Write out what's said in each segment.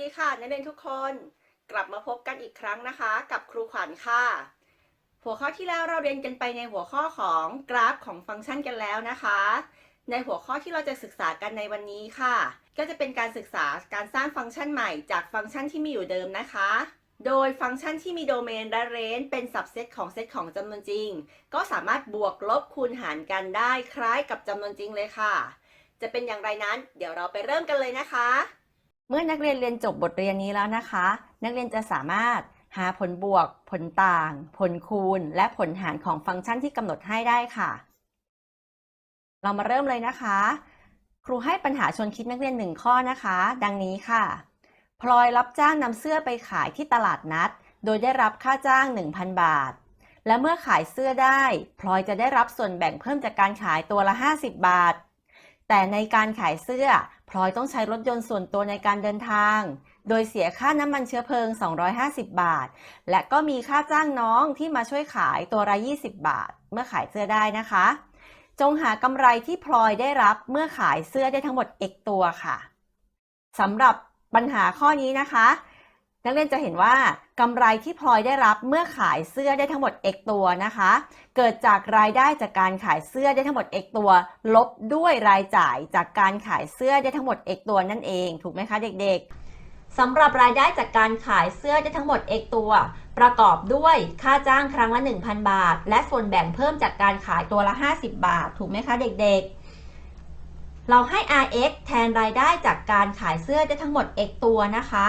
ดีค่ะนักเรียนทุกคนกลับมาพบกันอีกครั้งนะคะ กับครูขวัญค่ะ หัวข้อที่แล้วเราเรียนกันไปในหัวข้อของกราฟของฟังก์ชันกันแล้วนะคะ ในหัวข้อที่เราจะศึกษากันในวันนี้ค่ะ ก็จะเป็นการศึกษาการสร้างฟังก์ชันใหม่จากฟังก์ชันที่มีอยู่เดิมนะคะ โดยฟังก์ชันที่มีโดเมนและเรนเป็นสับเซตของเซตของจำนวนจริง ก็สามารถบวกลบคูณหารกันได้คล้ายกับจำนวนจริงเลยค่ะ จะเป็นอย่างไรนั้น เดี๋ยวเราไปเริ่มกันเลยนะคะ เมื่อนักเรียนเรียนจบบทเรียนนี้แล้วนะคะ นักเรียนจะสามารถหาผลบวก ผลต่าง ผลคูณ และผลหารของฟังก์ชันที่กำหนดให้ได้ค่ะ เรามาเริ่มเลยนะคะ ครูให้ปัญหาชวนคิดนักเรียนหนึ่งข้อนะคะ ดังนี้ค่ะ พลอยรับจ้างนำเสื้อไปขายที่ตลาดนัด โดยได้รับค่าจ้าง 1,000 บาท และเมื่อขายเสื้อได้ พลอยจะได้รับส่วนแบ่งเพิ่มจากการขายตัวละ 50 บาท แต่ในการขายเสื้อ พลอยต้องใช้รถยนต์ส่วนตัวในการเดินทาง โดยเสียค่าน้ำมันเชื้อเพลิง 250 บาท และก็มีค่าจ้างน้องที่มาช่วยขายตัวละ20 บาท เมื่อขายเสื้อได้นะคะ จงหากำไรที่พลอยได้รับเมื่อขายเสื้อได้ทั้งหมด x ตัวค่ะสำหรับปัญหาข้อนี้นะคะ นักเรียนจะเห็นว่า กำไรที่พลอยได้รับเมื่อขายเสื้อได้ทั้งหมด x ตัวนะคะ เกิดจากรายได้จากการขายเสื้อได้ทั้งหมด x ตัว ลบด้วยรายจ่ายจากการขายเสื้อได้ทั้งหมด x ตัวนั่นเอง ถูกไหมคะเด็กๆสำหรับรายได้จากการขายเสื้อได้ทั้งหมด x ตัว ประกอบด้วยค่าจ้างครั้งละ 1,000 บาท และส่วนแบ่งเพิ่มจากการขายตัวละ 50 บาท ถูกไหมคะเด็กๆเราให้ rx แทนรายได้จากการขายเสื้อได้ทั้งหมด x ตัวนะคะ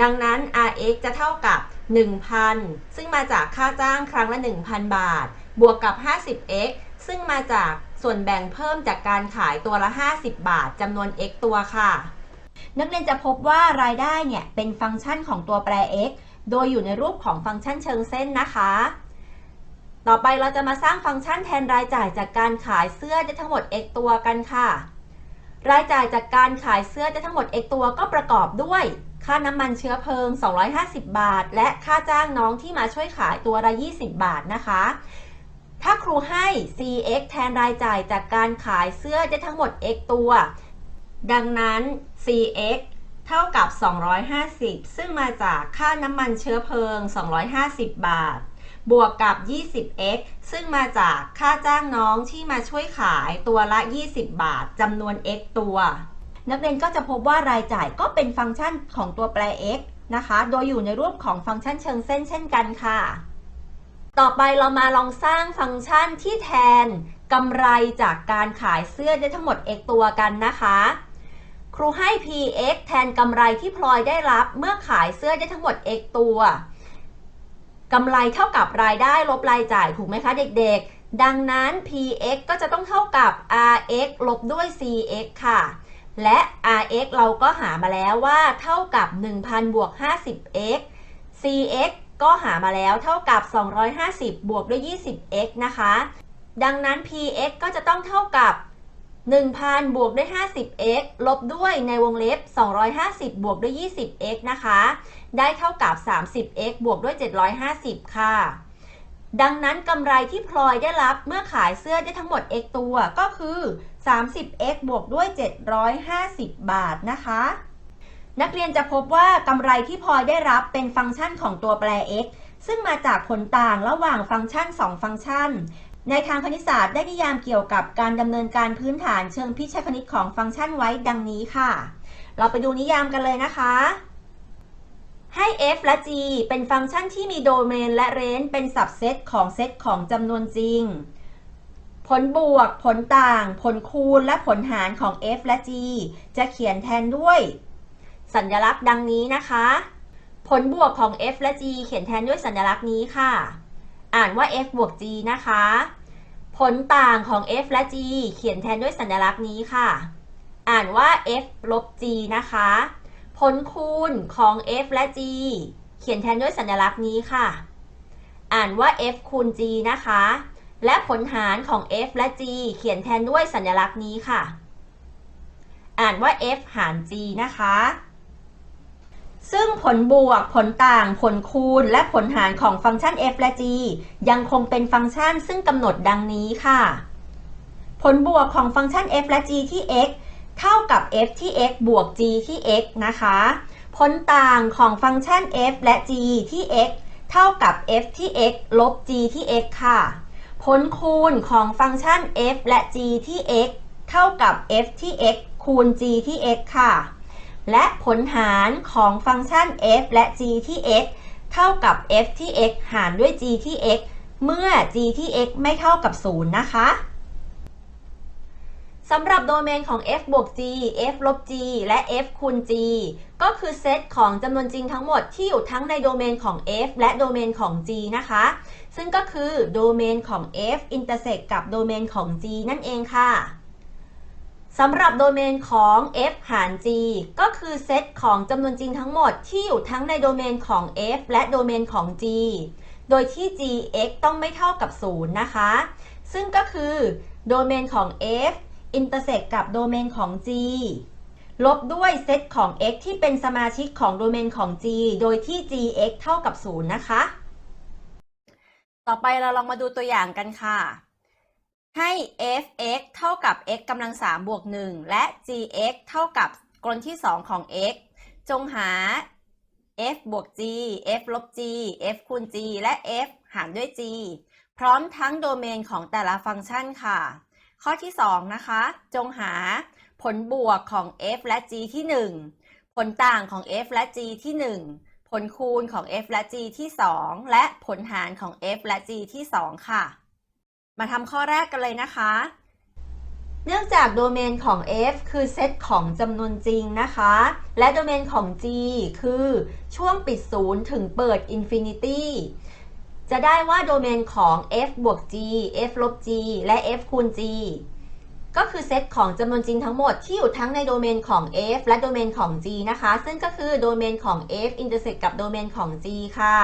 ดังนั้น rx จะเท่ากับ 1,000 ซึ่งมาจากค่าจ้างครั้งละ 1,000 บาท บวกกับ 50x ซึ่งมาจากส่วนแบ่งเพิ่มจากการขายตัวละ 50 บาทจำนวน x ตัวค่ะ นักเรียนจะพบว่ารายได้เนี่ยเป็นฟังก์ชันของตัวแปร x โดยอยู่ในรูปของฟังก์ชันเชิงเส้นนะคะ ต่อไปเราจะมาสร้างฟังก์ชันแทนรายจ่ายจากการขายเสื้อได้ทั้งหมด x ตัวกันค่ะ รายจ่ายจากการขายเสื้อได้ทั้งหมด x ตัวก็ประกอบด้วย ค่าน้ำมันเชื้อเพลิง 250 บาท และค่าจ้างน้องที่มาช่วยขายตัวละ 20 บาทนะคะ ถ้าครูให้ cx แทนรายจ่ายจากการขายเสื้อได้ทั้งหมด x ตัว ดังนั้น cx เท่ากับ 250 ซึ่งมาจากค่าน้ำมันเชื้อเพลิง 250 บาท บวกกับ 20x ซึ่งมาจากค่าจ้างน้องที่มาช่วยขายตัวละ 20 บาทจำนวน x ตัว นักเรียนก็จะพบว่ารายจ่ายก็เป็นฟังก์ชันของตัวแปร x นะคะ โดยอยู่ในรูปของฟังก์ชันเชิงเส้นเช่นกันค่ะ ต่อไปเรามาลองสร้างฟังก์ชันที่แทนกำไรจากการขายเสื้อได้ทั้งหมด x ตัวกันนะคะ ครูให้ px แทนกำไรที่พลอยได้รับเมื่อขายเสื้อได้ทั้งหมด x ตัวกำไรเท่ากับรายได้ลบรายจ่ายถูกไหมคะเด็กๆ ดังนั้น px ก็จะต้องเท่ากับ rx ลบด้วย cx ค่ะ และ rx เราก็หามาแล้วว่าเท่ากับ 1,000บวก 50x cx ก็หามาแล้วเท่ากับ 250 บวกด้วย 20x นะคะ ดังนั้น px ก็จะต้องเท่ากับ 1,000 บวกด้วย 50x ลบด้วยในวงเล็บ 250 บวกด้วย 20x นะคะ ได้เท่ากับ 30x บวกด้วย 750 ค่ะ ดังนั้นกำไรที่พลอยได้รับเมื่อขายเสื้อได้ทั้งหมด x ตัวก็คือ 30x บวกด้วย 750 บาทนะคะ นักเรียนจะพบว่ากำไรที่พลอยได้รับเป็นฟังก์ชันของตัวแปร x ซึ่งมาจากผลต่างระหว่างฟังก์ชัน 2 ฟังก์ชัน ในทางคณิตศาสตร์ได้นิยามเกี่ยวกับการดำเนินการพื้นฐานเชิงพิชคณิตของฟังก์ชันไว้ดังนี้ค่ะ เราไปดูนิยามกันเลยนะคะ ให้ f และ g เป็นฟังก์ชันที่มีโดเมนและเรนจ์เป็นสับเซตของเซตของจำนวนจริง ผลบวก ผลต่าง ผลคูณ และผลหารของ f และ g จะเขียนแทนด้วย สัญลักษณ์ดังนี้นะคะ ผลบวกของ f และ g เขียนแทนด้วยสัญลักษณ์นี้ค่ะ อ่านว่า f บวก g นะคะ ผลต่างของ f และ g เขียนแทนด้วยสัญลักษณ์นี้ค่ะ อ่านว่า f ลบ g นะคะ ผลคูณของ f และ g เขียนแทนด้วยสัญลักษณ์นี้ค่ะ อ่านว่า f คูณ g นะคะ และผลหารของ f และ g เขียนแทนด้วยสัญลักษณ์นี้ค่ะ อ่านว่า f หาร g นะคะ ซึ่งผลบวก ผลต่าง ผลคูณ และผลหารของฟังก์ชัน f และ g ยังคงเป็นฟังก์ชันซึ่งกำหนดดังนี้ค่ะ ผลบวกของฟังก์ชัน f และ g ที่ x เท่ากับ f ที่ x บวก g ที่ x นะคะ ผลต่างของฟังก์ชัน f และ g ที่ x เท่ากับ f ที่ x ลบ g ที่ x ค่ะ ผลคูณของฟังก์ชัน f และ g ที่ x เท่ากับ f ที่ x คูณ g ที่ x ค่ะ และผลหารของฟังก์ชัน f และ g ที่ x เท่ากับ f ที่ x หารด้วย g ที่ x เมื่อ g ที่ x ไม่เท่ากับ 0 นะคะสำหรับโดเมนของ f บวก g f ลบ g และ f คูณ g ก็คือเซตของจำนวนจริงทั้งหมดที่อยู่ทั้งในโดเมนของ f และโดเมนของ g นะคะ ซึ่งก็คือโดเมนของ f อินเตอร์เซกกับโดเมนของ g นั่นเองค่ะสำหรับโดเมนของ f หาร g ก็คือเซตของจำนวนจริงทั้งหมดที่อยู่ทั้งในโดเมนของ f และโดเมนของ g โดยที่ g x ต้องไม่เท่ากับ 0 นะคะ ซึ่งก็คือโดเมนของ f อินเตอร์เซกกับโดเมนของ g ลบด้วยเซตของ x ที่เป็นสมาชิกของโดเมนของ g โดยที่ gx เท่ากับ 0 นะคะ ต่อไปเราลองมาดูตัวอย่างกันค่ะ ให้ f(x) เท่ากับ x กำลัง3บวก1และ gx เท่ากับกลที่2ของ x จงหา f บวก g f ลบ g f คูณ g และ f หารด้วย g พร้อมทั้งโดเมนของแต่ละฟังก์ชันค่ะ ข้อที่ 2 นะคะ จงหาผลบวกของ f และ g ที่ 1 ผลต่างของ f และ g ที่ 1 ลคูณของ f และ g ที่ 2 และผลหารของ f และ g ที่ 2 ค่ะ มาทำข้อแรกกันเลยนะคะ เนื่องจากโดเมนของ f คือเซตของจำนวนจริงนะคะ และโดเมนของ g คือช่วงปิดศูนย์ถึงเปิดอินฟินิตี้จะได้ว่าโดเมนของ f บวก g f ลบ g และ f คูณ g ก็คือเซตของจำนวนจริงทั้งหมดที่อยู่ทั้งในโดเมนของ f และโดเมนของ g นะคะ ซึ่งก็คือโดเมนของ f อินเตอร์เซกกับโดเมนของ g ค่ะ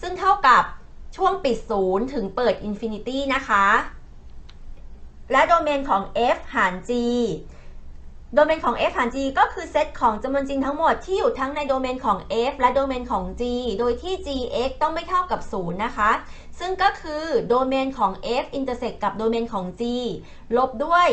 ซึ่งเท่ากับช่วงปิดศูนย์ถึงเปิดอินฟินิตี้นะคะ และโดเมนของ f หาร g โดเมนของ f หาร g ก็คือเซตของจำนวนจริงทั้งหมดที่อยู่ทั้งในโดเมนของ f และโดเมนของ g โดยที่ gx ต้องไม่เท่ากับ 0 นะคะ ซึ่งก็คือโดเมนของ f อินเตอร์เซกกับโดเมนของ g ลบด้วย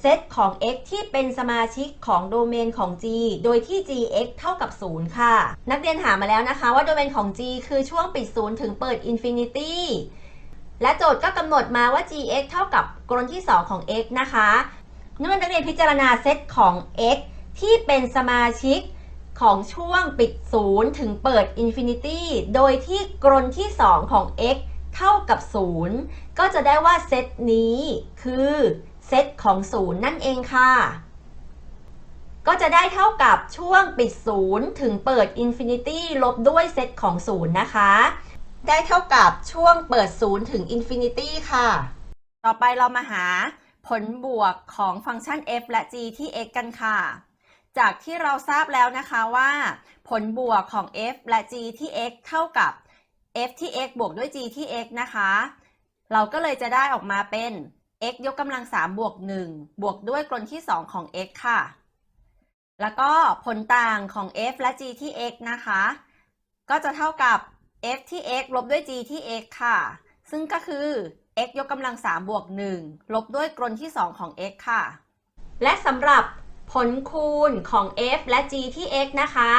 เซตของ x ที่เป็นสมาชิกของโดเมนของ g โดยที่ gx เท่ากับ 0 ค่ะ นักเรียนหามาแล้วนะคะว่าโดเมนของ g คือช่วงปิดศูนย์ถึงเปิดอินฟินิตี้และโจทย์ก็กำหนดมาว่า gx เท่ากับกรนที่ 2 ของ x นะคะ นักเรียนพิจารณาเซตของ x ที่เป็นสมาชิกของช่วงปิดศูนย์ถึงเปิดอินฟินิตี้ โดยที่กรนที่ 2 ของ x เท่ากับ 0 ก็จะได้ว่าเซตนี้คือเซตของ 0 นั่นเองค่ะ ก็จะได้เท่ากับช่วงปิดศูนย์ถึงเปิดอินฟินิตี้ลบด้วยเซตของ 0 นะคะ ได้เท่ากับช่วงเปิดศูนย์ถึงอินฟินิตี้ค่ะ ต่อไปเรามาหา ผลบวกของฟังก์ชัน f และ g ที่ x กันค่ะ จากที่เราทราบแล้วนะคะว่า ผลบวกของ f และ g ที่ x เท่ากับ f ที่ x บวกด้วย g ที่ x นะคะ เราก็เลยจะได้ออกมาเป็น x ยกกำลัง 3 บวก 1 บวกด้วยกลนที่ 2 ของ x ค่ะ แล้วก็ผลต่างของ f และ g ที่ x นะคะ ก็จะเท่ากับ f ที่ x ลบด้วย g ที่ x ค่ะ ซึ่งก็คือ x ยกกำลัง3บวก1ลบด้วยกลที่2ของ x ค่ะ และสำหรับผลคูณของ f และ g ที่ x นะคะ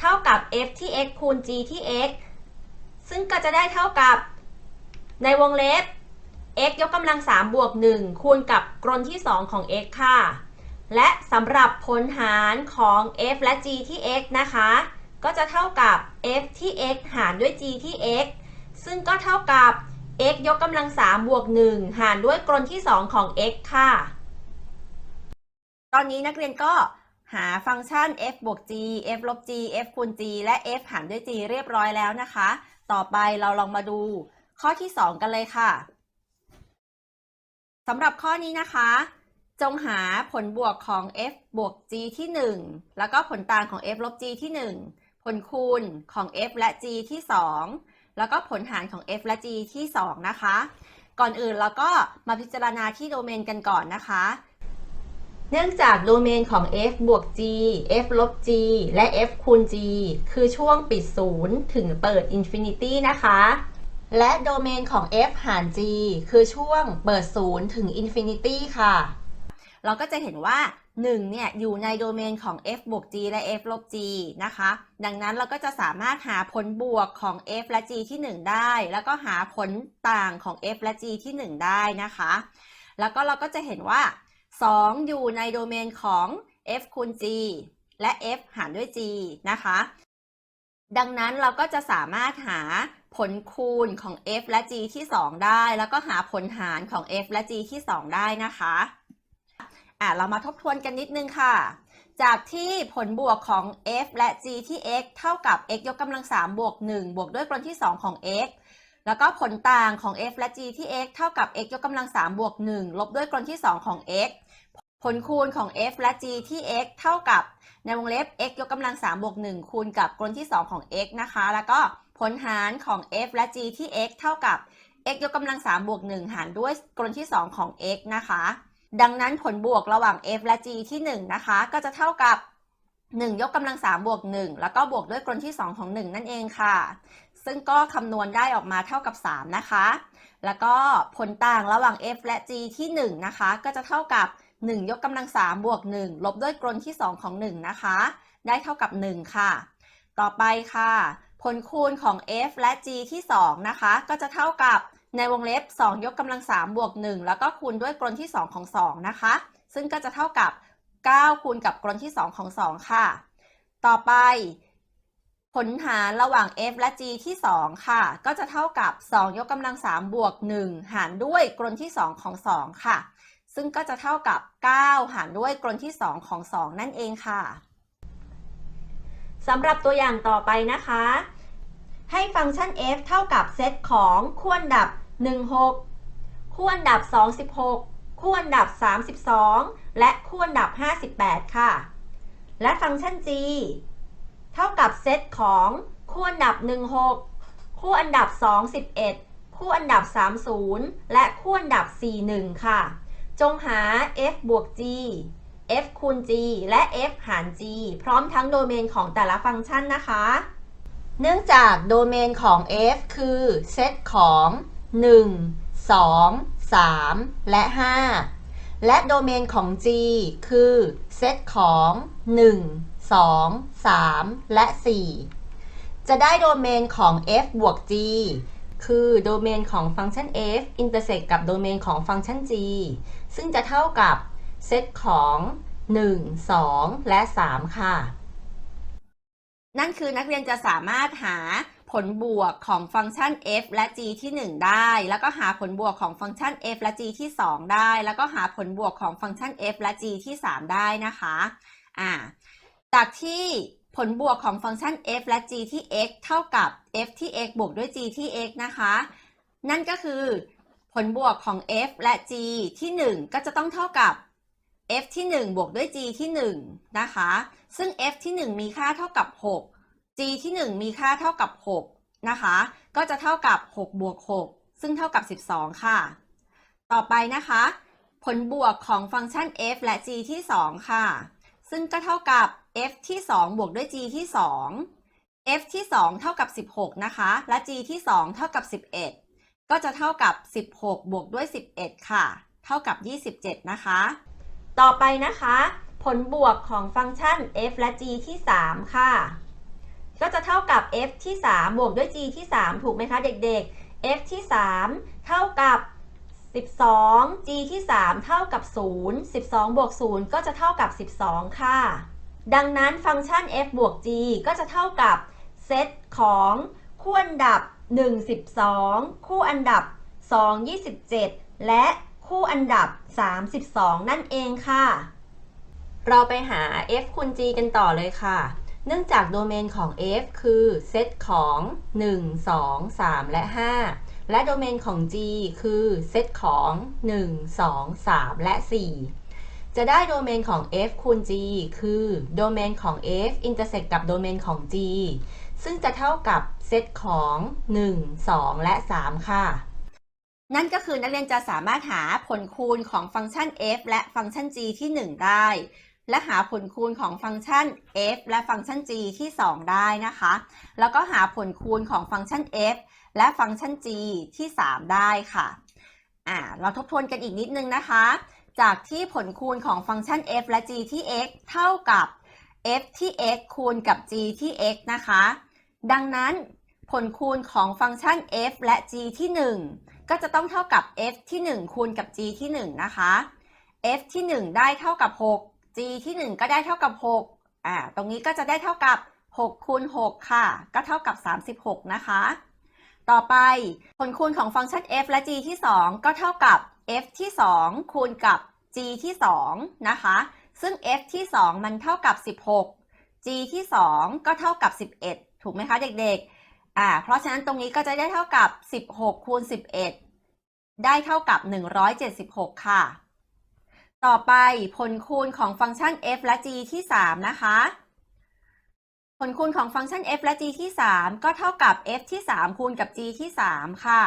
เท่ากับ f ที่ x คูณ g ที่ x ซึ่งก็จะได้เท่ากับในวงเล็บ x ยกกำลัง3บวก1คูณกับกลที่2ของ x ค่ะ และสำหรับผลหารของ f และ g ที่ x นะคะ ก็จะเท่ากับ f ที่ x หารด้วย g ที่ x ซึ่งก็เท่ากับ x ยกกำลัง3บวก1หารด้วยกลที่2ของ x ค่ะ ตอนนี้นักเรียนก็หาฟังก์ชัน f บวก g f ลบ g f คูณ g และ f หารด้วย g เรียบร้อยแล้วนะคะ ต่อไปเราลองมาดูข้อที่ 2 กันเลยค่ะสำหรับข้อนี้นะคะ จงหาผลบวกของ f บวก g ที่ 1 แล้วก็ผลต่างของ f ลบ g ที่ 1 ผลคูณของ f และ g ที่ 2 แล้วก็ผลหารของ f และ g ที่ 2 นะคะ ก่อนอื่นเราก็มาพิจารณาที่โดเมนกันก่อนนะคะ เนื่องจากโดเมนของ f บวก g f ลบ g และ f คูณ g คือช่วงปิดศูนย์ถึงเปิดอินฟินิตี้นะคะ และโดเมนของ f หาร g คือช่วงเปิดศูนย์ถึงอินฟินิตี้ค่ะ เราก็จะเห็นว่า 1เนี่ยอยู่ในโดเมนของ f บวก g และ f ลบ g นะคะ ดังนั้นเราก็จะสามารถหาผลบวกของ f และ g ที่ 1 ได้ แล้วก็หาผลต่างของ f และ g ที่ 1 ได้นะคะ แล้วก็เราก็จะเห็นว่า 2 อยู่ในโดเมนของ f คูณ g และ f หารด้วย g นะคะ ดังนั้นเราก็จะสามารถหาผลคูณของ f และ g ที่ 2 ได้ แล้วก็หาผลหารของ f และ g ที่ 2 ได้นะคะ อะเรามาทบทวนกันนิดนึงค่ะ จากที่ผลบวกของ f และ g ที่ x เท่ากับ x ยกกำลัง3บวก1บวกด้วยกลนที่ 2 ของ x แล้วก็ผลต่างของ f และ g ที่ x เท่ากับ x ยกกำลัง3บวก1ลบด้วยกลนที่ 2 ของ x ผลคูณของ f และ g ที่ x เท่ากับในวงเล็บ x ยกกำลัง3บวก1คูณกับกลนที่ 2 ของ x นะคะ แล้วก็ผลหารของ f และ g ที่ x เท่ากับ x ยกกำลัง3บวก1หารด้วยกลนที่ 2 ของ x นะคะ ดังนั้นผลบวกระหว่าง f และ g ที่ 1 นะคะ ก็จะเท่ากับ 1 ยกกำลัง 3 บวก 1 แล้วก็บวกด้วยกลที่ 2 ของ 1 นั่นเองค่ะ ซึ่งก็คำนวณได้ออกมาเท่ากับ 3 นะคะ แล้วก็ผลต่างระหว่าง f และ g ที่ 1 นะคะ ก็จะเท่ากับ 1 ยกกำลัง 3 บวก 1 ลบด้วยกลที่ 2 ของ 1 นะคะ ได้เท่ากับ 1 ค่ะ ต่อไปค่ะ ผลคูณของ f และ g ที่ 2 นะคะ ก็จะเท่ากับ ในวงเล็บ 2 ยกกำลัง3บวก 1 แล้วก็คูณด้วยกลที่ 2 ของ 2 นะคะ ซึ่งก็จะเท่ากับ 9 คูณกับกลที่ 2 ของ 2 ค่ะ ต่อไป ผลหารระหว่าง f และ g ที่ 2 ค่ะ ก็จะเท่ากับ 2 ยกกำลัง3บวก 1 หารด้วยกลที่ 2 ของ 2 ค่ะ ซึ่งก็จะเท่ากับ 9 หารด้วยกลที่ 2 ของ 2 นั่นเองค่ะสำหรับตัวอย่างต่อไปนะคะ ให้ฟังก์ชัน f เท่ากับเซตของคู่อันดับ 16 คู่อันดับ 26 คู่อันดับ 32 และคู่อันดับ 58 ค่ะ และฟังก์ชัน g เท่ากับเซตของคู่อันดับ 16 คู่อันดับ 21 คู่อันดับ 30 และคู่อันดับ 41 ค่ะ จงหา f บวก g f คูณ g และ f หาร g พร้อมทั้งโดเมนของแต่ละฟังก์ชันนะคะ เนื่องจากโดเมนของ f คือเซตของ 1 2 3 และ 5 และโดเมนของ g คือเซตของ 1 2 3 และ 4 จะได้โดเมนของ f บวก g คือโดเมนของฟังก์ชัน f อินเตอร์เซกกับโดเมนของฟังก์ชัน g ซึ่งจะเท่ากับเซตของ 1 2 และ 3 ค่ะ นั่นคือนักเรียนจะสามารถหาผลบวกของฟังก์ชัน f และ g ที่ 1 ได้ แล้วก็หาผลบวกของฟังก์ชัน f และ g ที่ 2 ได้ แล้วก็หาผลบวกของฟังก์ชัน f และ g ที่ 3 ได้นะคะอ่าจากที่ผลบวกของฟังก์ชัน f และ g ที่ x เท่ากับ f ที่ x บวกด้วย g ที่ x นะคะ นั่นก็คือผลบวกของ f และ g ที่ 1 ก็จะต้องเท่ากับ f ที่ 1 บวกด้วย g ที่ 1 นะคะ ซึ่ง f ที่ 1 มีค่าเท่ากับ 6 g ที่ 1 มีค่าเท่ากับ 6 นะคะ ก็จะเท่ากับ 6 บวก 6 ซึ่งเท่ากับ 12 ค่ะ ต่อไปนะคะ ผลบวกของฟังก์ชัน f และ g ที่ 2 ค่ะ ซึ่งก็เท่ากับ f ที่ 2 บวกด้วย g ที่ 2 f ที่ 2 เท่ากับ 16 นะคะ และ g ที่ 2 เท่ากับ 11 ก็จะเท่ากับ 16 บวกด้วย 11 ค่ะ เท่ากับ 27 นะคะ ต่อไปนะคะ ผลบวกของฟังก์ชัน f และ g ที่ 3 ค่ะ ก็จะเท่ากับ f ที่ 3 บวกด้วย g ที่ 3 ถูกไหมคะ เด็กๆ f ที่ 3 เท่ากับ 12 g ที่ 3 เท่ากับ 0 12 บวก 0 ก็จะเท่ากับ 12 ค่ะ ดังนั้นฟังก์ชัน f บวก g ก็จะเท่ากับเซตของคู่อันดับ 1 12 คู่อันดับ 2 27 และ คู่อันดับ 32 นั่นเองค่ะ เราไปหา f คูณ g กันต่อเลยค่ะ เนื่องจากโดเมนของ f คือเซตของ 1 2 3 และ 5 และโดเมนของ g คือเซตของ 1 2 3 และ 4 จะได้โดเมนของ f คูณ g คือโดเมนของ f อินเตอร์เซกกับโดเมนของ g ซึ่งจะเท่ากับเซตของ 1 2 และ 3 ค่ะ นั่นก็คือนักเรียนจะสามารถหาผลคูณของฟังก์ชัน f และฟังก์ชัน g ที่ 1 ได้ และหาผลคูณของฟังก์ชัน f และฟังก์ชัน g ที่ 2 ได้นะคะ แล้วก็หาผลคูณของฟังก์ชัน f และฟังก์ชัน g ที่ 3 ได้ค่ะอ่าเราทบทวนกันอีกนิดนึงนะคะ จากที่ผลคูณของฟังก์ชัน f และ g ที่ x เท่ากับ f ที่ x คูณกับ g ที่ x นะคะ ดังนั้นผลคูณของฟังก์ชัน f และ g ที่ 1 ก็จะต้องเท่ากับ f ที่ 1 คูณกับ g ที่ 1 นะคะ f ที่ 1 ได้เท่ากับ 6 g ที่ 1 ก็ได้เท่ากับ6อ่าตรงนี้ก็จะได้เท่ากับ6คูณ6ค่ะ ก็เท่ากับ 36 นะคะ ต่อไปผลคูณของฟังก์ชัน f และ g ที่ 2 ก็เท่ากับ f ที่ 2 คูณกับ g ที่ 2 นะคะ ซึ่ง f ที่ 2 มันเท่ากับ 16 g ที่ 2 ก็เท่ากับ 11 ถูกไหมคะเด็กๆ อ่า เพราะฉะนั้นตรงนี้ก็จะได้เท่ากับ 16 คูณ 11 ได้เท่ากับ 176 ค่ะ ต่อไปผลคูณของฟังก์ชัน f และ g ที่ 3 นะคะ ผลคูณของฟังก์ชัน f และ g ที่ 3 ก็เท่ากับ f ที่ 3 คูณกับ g ที่ 3 ค่ะ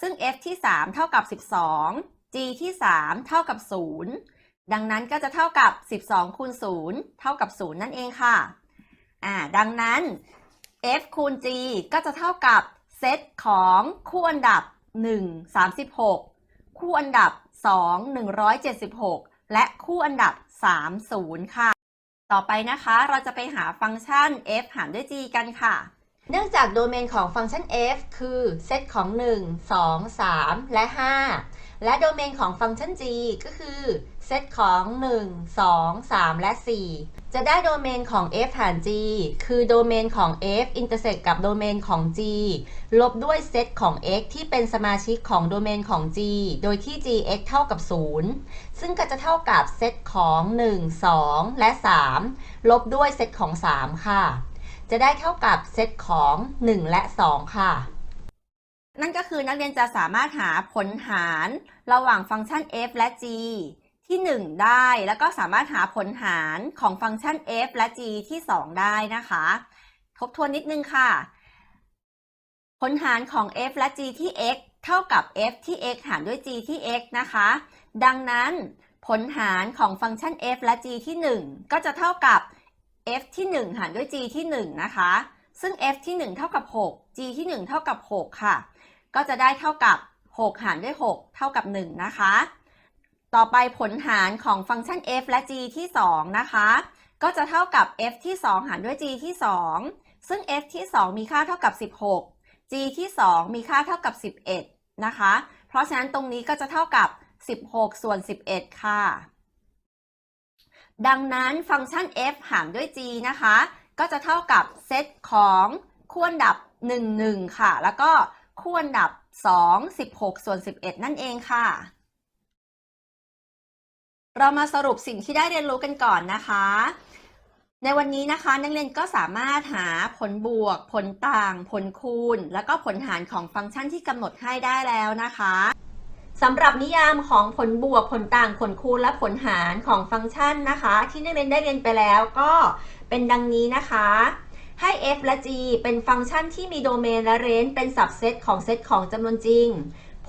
ซึ่ง f ที่ 3 เท่ากับ 12 g ที่ 3 เท่ากับ 0 ดังนั้นก็จะเท่ากับ 12คูณ0เท่ากับ 0 นั่นเองค่ะอ่าดังนั้น f คูณ g ก็จะเท่ากับเซตของคู่อันดับ 1 36 คู่อันดับ 2 176 และคู่อันดับ 30 ค่ะ ต่อไปนะคะเราจะไปหาฟังก์ชัน f หารด้วย g กันค่ะ เนื่องจากโดเมนของฟังก์ชัน f คือเซตของ 1 2 3 และ 5 และโดเมนของฟังก์ชัน g ก็คือเซตของ 1 2 3 และ 4 จะได้โดเมนของ f หาร g คือโดเมนของ f intersect กับโดเมนของ g ลบด้วยเซตของ x ที่เป็นสมาชิกของโดเมนของ g โดยที่ gx เท่ากับ 0 ซึ่งก็จะเท่ากับเซตของ 1 2 และ 3 ลบด้วยเซตของ 3 ค่ะ จะได้เท่ากับเซตของ 1 และ 2 ค่ะ นั่นก็คือนักเรียนจะสามารถหาผลหารระหว่างฟังก์ชัน f และ g ที่ 1 ได้ แล้วก็สามารถหาผลหารของฟังก์ชัน f และ g ที่ 2 ได้นะคะ ทบทวนนิดนึงค่ะ ผลหารของ f และ g ที่ x เท่ากับ f ที่ x หารด้วย g ที่ x นะคะ ดังนั้นผลหารของฟังก์ชัน f และ g ที่ 1 ก็จะเท่ากับ f ที่ 1 หารด้วย g ที่ 1 นะคะ ซึ่ง f ที่ 1 เท่ากับ 6 g ที่ 1 เท่ากับ 6 ค่ะ ก็จะได้เท่ากับ 6 หารด้วย 6 เท่ากับ 1 นะคะ ต่อไปผลหารของฟังก์ชัน f และ g ที่ 2 นะคะ ก็จะเท่ากับ f ที่ 2 หารด้วย g ที่ 2 ซึ่ง f ที่ 2 มีค่าเท่ากับ 16 g ที่ 2 มีค่าเท่ากับ 11 นะคะ เพราะฉะนั้นตรงนี้ก็จะเท่ากับ 16 ส่วน 11 ค่ะ ดังนั้นฟังก์ชัน f หารด้วย g นะคะ ก็จะเท่ากับเซตของคู่อันดับ 1 1 ค่ะ แล้วก็คู่อันดับ 2 16 ส่วน 11 นั่นเองค่ะ เรามาสรุปสิ่งที่ได้เรียนรู้กันก่อนนะคะ ในวันนี้นะคะนักเรียนก็สามารถหาผลบวก ผลต่าง ผลคูณ แล้วก็ผลหารของฟังก์ชันที่กำหนดให้ได้แล้วนะคะสำหรับนิยามของผลบวก ผลต่าง ผลคูณ และผลหารของฟังก์ชันนะคะ ที่นักเรียนได้เรียนไปแล้วก็เป็นดังนี้นะคะ ให้ f และ g เป็นฟังก์ชันที่มีโดเมนและเรนจ์เป็นสับเซตของเซตของจำนวนจริง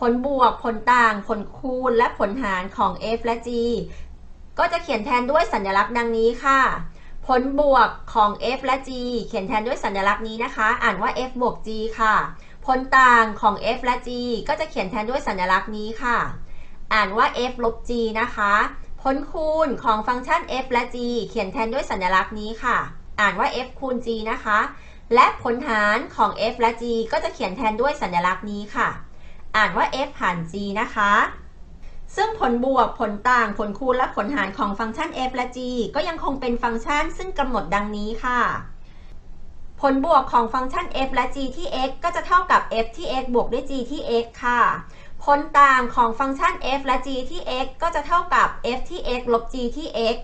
ผลบวก ผลต่าง ผลคูณ และผลหารของ f และ g ก็จะเขียนแทนด้วยสัญลักษณ์ดังนี้ค่ะ ผลบวกของ f และ g เขียนแทนด้วยสัญลักษณ์นี้นะคะ อ่านว่า f บวก g ค่ะ ผลต่างของ f และ g ก็จะเขียนแทนด้วยสัญลักษณ์นี้ค่ะ อ่านว่า f ลบ g นะคะ ผลคูณของฟังก์ชัน f และ g เขียนแทนด้วยสัญลักษณ์นี้ค่ะ อ่านว่า f คูณ g นะคะ และผลหารของ f และ g ก็จะเขียนแทนด้วยสัญลักษณ์นี้ค่ะ อ่านว่า f หาร g นะคะ ซึ่งผลบวกผลต่างผลคูณและผลหารของฟังก์ชัน f และ g ก็ยังคงเป็นฟังก์ชันซึ่งกำหนดดังนี้ค่ะ ผลบวกของฟังก์ชัน f และ g ที่ x ก็จะเท่ากับ f ที่ x บวกด้วย g ที่ x ค่ะ ผลต่างของฟังก์ชัน f และ g ที่ x ก็จะเท่ากับ f ที่ x ลบ g ที่ x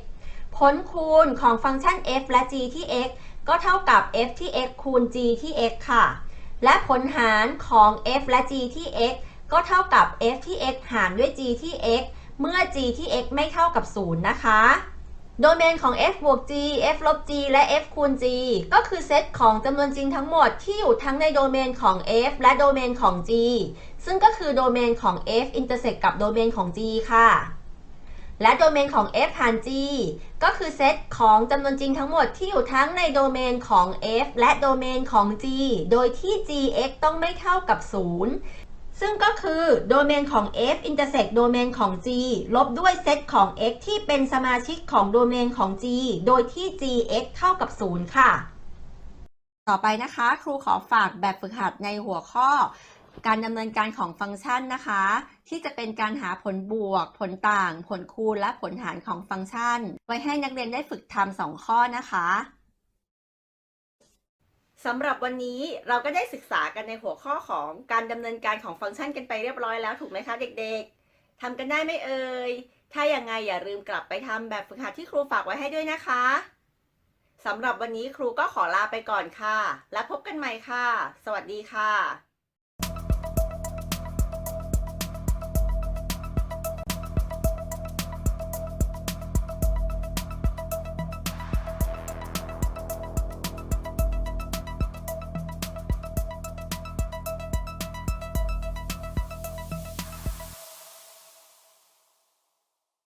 ผลคูณของฟังก์ชัน f และ g ที่ x ก็เท่ากับ f ที่ x คูณ g ที่ x ค่ะ และผลหารของ f และ g ที่ x ก็เท่ากับ f ที่ x หารด้วย g ที่ x เมื่อ g ที่ x ไม่เท่ากับ 0 นะคะ โดเมนของ f บวก g f ลบ g และ f คูณ g ก็คือเซตของจำนวนจริงทั้งหมดที่อยู่ทั้งในโดเมนของ f และโดเมนของ g ซึ่งก็คือโดเมนของ f intersect กับโดเมนของ g ค่ะ และโดเมนของ f หาร g ก็คือเซตของจำนวนจริงทั้งหมดที่อยู่ทั้งในโดเมนของ f และโดเมนของ g โดยที่ gx ต้องไม่เท่ากับ 0 ซึ่งก็คือโดเมนของ f intersect โดเมนของ g ลบด้วยเซตของ x ที่เป็นสมาชิกของโดเมนของ g โดยที่ g x เท่ากับ 0 ค่ะ ต่อไปนะคะ ครูขอฝากแบบฝึกหัดในหัวข้อ การดำเนินการของฟังก์ชันนะคะ ที่จะเป็นการหาผลบวก ผลต่าง ผลคูณและผลหารของฟังก์ชัน ไว้ให้นักเรียนได้ฝึกทำสองข้อนะคะสำหรับวันนี้เราก็ได้ศึกษากันในหัวข้อของการดำเนินการของฟังก์ชันกันไปเรียบร้อยแล้วถูกไหมคะเด็กๆทำกันได้ไหมเอ่ยถ้าอย่างไงอย่าลืมกลับไปทำแบบฝึกหัดที่ครูฝากไว้ให้ด้วยนะคะสำหรับวันนี้ครูก็ขอลาไปก่อนค่ะ แล้วพบกันใหม่ค่ะ สวัสดีค่ะ